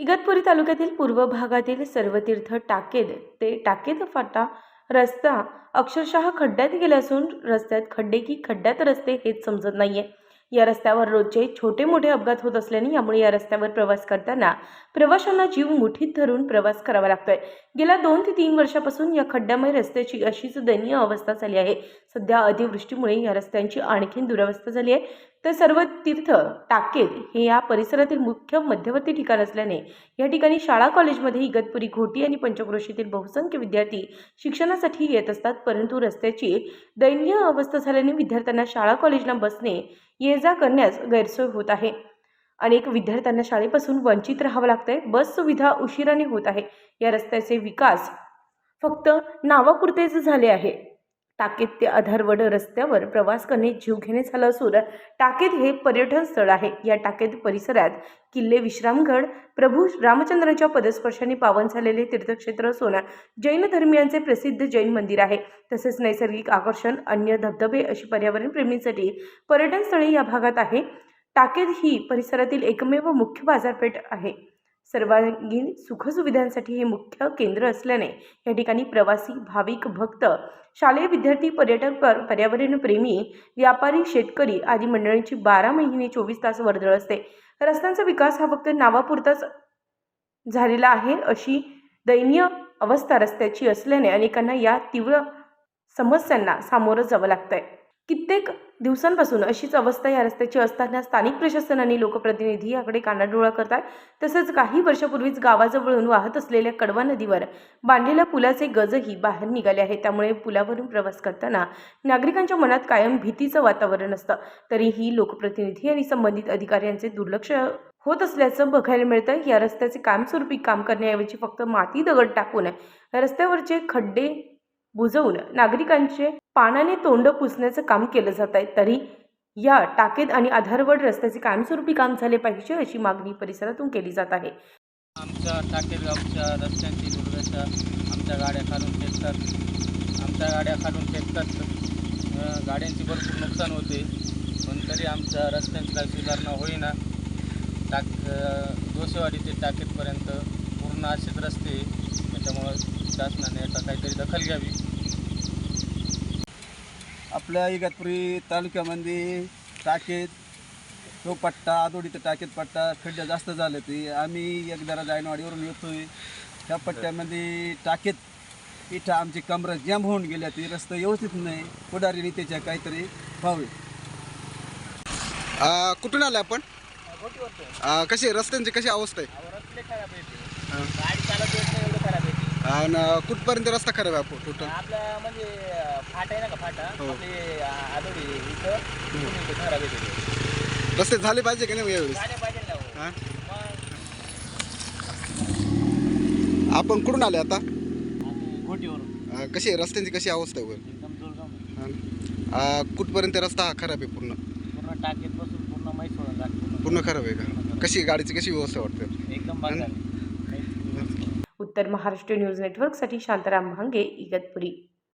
इगतपुरी तालुक्यातील पूर्व भागातील सर्वतीर्थ टाकेद ते टाकेद फाटा रस्ता अक्षरशः खड्ड्यात गेला असून रस्त्यात खड्डे की खड्ड्यात रस्ते हेच समजत नाहीये. या रस्त्यावर रोजचे छोटे मोठे अपघात होत असल्याने यामुळे या रस्त्यावर प्रवास करताना प्रवाशांना जीव मुठीत धरून प्रवास करावा लागतोय. गेल्या दोन ते तीन वर्षापासून या खड्ड्यामय रस्त्याची अशीच दयनीय अवस्था झाली आहे. सध्या अतिवृष्टीमुळे या रस्त्यांची आणखीन दुरावस्था झाली आहे. तर सर्व तीर्थ टाकेल हे या परिसरातील मुख्य मध्यवर्ती ठिकाण असल्याने या ठिकाणी शाळा कॉलेजमध्ये इगतपुरी घोटी आणि पंचक्रोशीतील बहुसंख्य विद्यार्थी शिक्षणासाठी येत असतात. परंतु रस्त्याची दयनीय अवस्था झाल्याने विद्यार्थ्यांना शाळा कॉलेजला बसणे ये जा करण्यास गैरसोय होत आहे. अनेक विद्यार्थ्यांना शाळेपासून वंचित राहावं लागतंय. बस सुविधा उशिराने होत आहे. या रस्त्याचे विकास फक्त नावापुरतेच झाले आहे. टाकेत ते आधारवड रस्त्यावर प्रवास करणे जीवघेणे झालं असून टाकेत हे पर्यटन स्थळ आहे. या टाकेद परिसरात किल्ले विश्रामगड प्रभू रामचंद्रांच्या पदस्पर्शाने पावन झालेले तीर्थक्षेत्र असून जैन धर्मियांचे प्रसिद्ध जैन मंदिर आहे. तसेच नैसर्गिक आकर्षण अन्य धबधबे अशी पर्यावरण प्रेमींसाठी पर्यटन स्थळे या भागात आहे. टाकेद ही परिसरातील एकमेव मुख्य बाजारपेठ आहे. सर्वांगीण सुखसुविधांसाठी हे मुख्य केंद्र असल्याने या ठिकाणी प्रवासी भाविक भक्त शालेय विद्यार्थी पर्यटक पर पर्यावरणप्रेमी व्यापारी शेतकरी आदी मंडळींची बारा महिने चोवीस तास वर्दळ असते. रस्त्यांचा विकास हा फक्त नावापुरताच झालेला आहे अशी दयनीय अवस्था रस्त्याची असल्याने अनेकांना या तीव्र समस्यांना सामोरं जावं लागतंय. कित्येक दिवसांपासून अशीच अवस्था या रस्त्याची असताना स्थानिक प्रशासन आणि लोकप्रतिनिधी याकडे कानाडोळा करतात तसंच काही वर्षापूर्वीच गावाजवळून वाहत असलेल्या कडवा नदीवर बांधलेल्या पुलाचे गजही बाहेर निघाले आहे त्यामुळे पुलावरून प्रवास करताना नागरिकांच्या मनात कायम भीतीचं वातावरण असतं. तरीही लोकप्रतिनिधी आणि संबंधित अधिकाऱ्यांचे दुर्लक्ष होत असल्याचं बघायला मिळतं या रस्त्याचे कायमस्वरूपी काम करण्याऐवजी फक्त माती दगड टाकून रस्त्यावरचे खड्डे बुजवून नागरिकांचे पाण्याने तोंड पुसण्याचं काम केलं जात आहे. तरी या टाकेत आणि आधारवड रस्त्याचे कायमस्वरूपी काम झाले पाहिजे अशी मागणी परिसरातून केली जात आहे. आमच्या टाकेरगावच्या रस्त्यांची दुर्दशा आमच्या गाड्या खालून फेकतात. आमच्या गाड्या खालून फेकतात. गाड्यांची भरपूर नुकसान होते. पण तरी आमच्या रस्त्यांची काही सुधारणा होईना. टाक दोसेवाडी ते टाकेतपर्यंत पूर्ण असेच रस्ते. त्याच्यामुळं शासनाने याचा काहीतरी दखल घ्यावी. आपल्या इगतपुरी तालुक्यामध्ये टाकेत तो पट्टा आदोडी ते टाकेत पट्टा खड्डे जास्त झाले ते आम्ही एकदा जायनवाडीवरून येतोय. त्या पट्ट्यामध्ये टाकेत इथं आमची कमरं जॅम होऊन गेल्या ती रस्ता व्यवस्थित नाही. पुढारी त्याच्या काहीतरी व्हावे. आ, कुठून आले आपण? कशी रस्त्यांची कशी अवस्था आहे? रस्ते खराब येते गाडी चालत येत नाही एवढं खराब येते कुठपर्यंत रस्ता खराब आहे आपण? टोटल आपला म्हणजे फाटा आहे ना का फाटा? हो. आपले आदोडी इथं इथून इथं खराब येते. रस्ते झाले पाहिजे की नाही यावेळेस? झाले पाहिजे ना हो. हा? मग आपण कुठून आले आता? आम्ही कशी आहे? रस्त्यांची कशी अवस्था आहे वर एकदम हा. ना? कुठपर्यंत रस्ता हा खराब आहे पूर्ण? पूर्ण टाकेत बसून पूर्ण सोडून पूर्ण. खराब आहे का? कशी गाडीची कशी व्यवस्था वाटते? एकदम बंद झाली. उत्तर महाराष्ट्र न्यूज नेटवर्कसाठी शांताराम भांगे इगतपुरी.